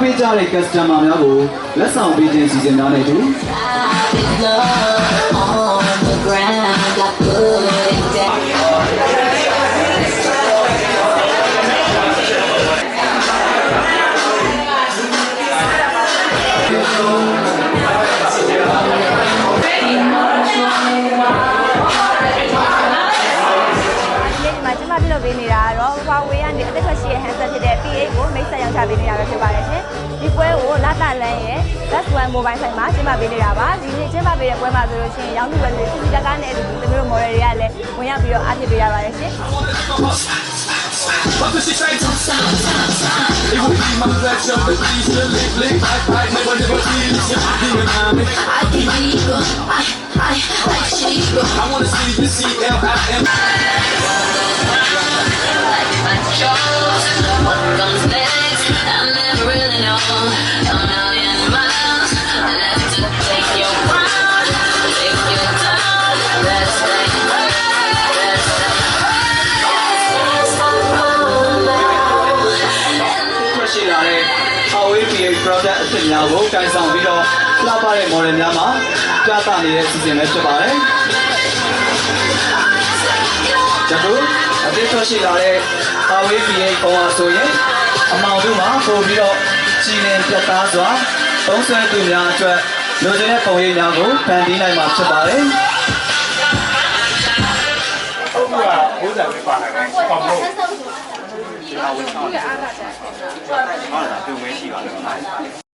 ပေးကြတဲ့ customer များကိုလက်ဆောင်ပေးခြင်းစီစဉ်များနဲ့အတူ ပြုလုပ်ပေးနေတာကတော့ Huawei ကနေအသက်ထွက်ရှိတဲ့ handset ဖြစ်တဲ့ P8 ကိုမိတ်ဆက်ရောင်းချပေးနေတာပဲဖြစ်ပါတယ်ရှင်။ဒီပွဲကိုလာတာလန်းရဲ့ Plus One Mobile ဆိုင်မှာကျင်းပပေးနေတာပါ။ဒီနေ့ကျင်းပပေးတဲ့ပွဲမှာဆိုလို့ရှိရင်ရောင်းသူပဲဆိုစီစီတကားနဲ့အတူတူသမီးတို့ model တွေကလည်းဝင်ရောက်ပြီးတော့အားဖြစ်ပေးရပါတယ်ရှင်။ Papa, she say, it would be my pleasure, but please, lick, lick, I, I never, never feel it. Demon, I'm it. I can leave I, I, I cheap. I wanna see you see L-I-M. I product အသစ်များကိုကင်ဆောင်ပြီးတော့လှပတဲ့ model များမှာပြသနေတဲ့အစီအစဉ်ပဲဖြစ်ပါတယ်။ယခုအသစ်ထွက်ရှိလာတဲ့ Huawei P8 ပုံအားဆိုရင်အမောင်တို့မှာပို့ပြီးတော့ကြည်လင်ပြတ်သားစွာသုံးဆွဲသူများအတွက်လိုချင်တဲ့ပုံရိပ်များကိုဖန်တီးနိုင်မှာဖြစ်ပါတယ်။ဟုတ်ကဲ့ဘိုးစားပဲပါလာတယ်ပေါ့လို့ ဒီဟာဝင်ဆောင်တယ်ဟုတ်လားပြုံးမဲရှိပါလား